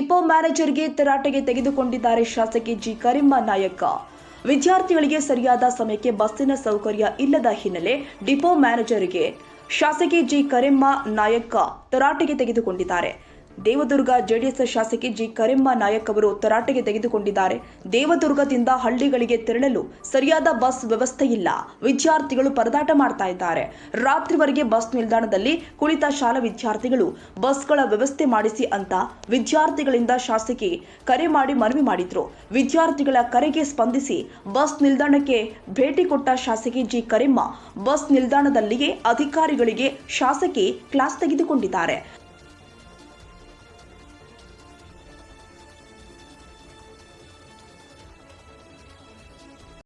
Depot ಮ್ಯಾನೇಜರ್ಗೆ ತರಾಟೆಗೆ ತೆಗೆದುಕೊಂಡಿದ್ದಾರೆ ಶಾಸಕಿ ಜಿ. ಕರಿಮ್ಮ ನಾಯಕ. ವಿದ್ಯಾರ್ಥಿಗಳಿಗೆ ಸರಿಯಾದ ಸಮಯಕ್ಕೆ ಬಸ್ಸಿನ ಸೌಕರ್ಯ ಇಲ್ಲದ ಹಿನ್ನೆಲೆ ಡಿಪೋ ಮ್ಯಾನೇಜರ್ಗೆ ಶಾಸಕಿ ಜಿ. ಕರಿಮ್ಮ ನಾಯಕ ತರಾಟೆಗೆ ತೆಗೆದುಕೊಂಡಿದ್ದಾರೆ. ದೇವದುರ್ಗ ಜೆಡಿಎಸ್ ಶಾಸಕಿ ಜಿ ಕರಿಮ್ಮ ನಾಯಕ್ ಅವರು ತರಾಟೆಗೆ ತೆಗೆದುಕೊಂಡಿದ್ದಾರೆ. ದೇವದುರ್ಗದಿಂದ ಹಳ್ಳಿಗಳಿಗೆ ತೆರಳಲು ಸರಿಯಾದ ಬಸ್ ವ್ಯವಸ್ಥೆ ಇಲ್ಲ. ವಿದ್ಯಾರ್ಥಿಗಳು ಪರದಾಟ ಮಾಡ್ತಾ ಇದ್ದಾರೆ. ರಾತ್ರಿವರೆಗೆ ಬಸ್ ನಿಲ್ದಾಣದಲ್ಲಿ ಕುಳಿತ ಶಾಲಾ ವಿದ್ಯಾರ್ಥಿಗಳು ಬಸ್ಗಳ ವ್ಯವಸ್ಥೆ ಮಾಡಿಸಿ ಅಂತ ವಿದ್ಯಾರ್ಥಿಗಳಿಂದ ಶಾಸಕಿ ಕರೆ ಮಾಡಿ ಮನವಿ ಮಾಡಿದ್ರು. ವಿದ್ಯಾರ್ಥಿಗಳ ಕರೆಗೆ ಸ್ಪಂದಿಸಿ ಬಸ್ ನಿಲ್ದಾಣಕ್ಕೆ ಭೇಟಿ ಕೊಟ್ಟ ಶಾಸಕಿ ಜಿ ಕರಿಮ್ಮ ಬಸ್ ನಿಲ್ದಾಣದಲ್ಲಿಯೇ ಅಧಿಕಾರಿಗಳಿಗೆ ಶಾಸಕಿ ಕ್ಲಾಸ್ ತೆಗೆದುಕೊಂಡಿದ್ದಾರೆ.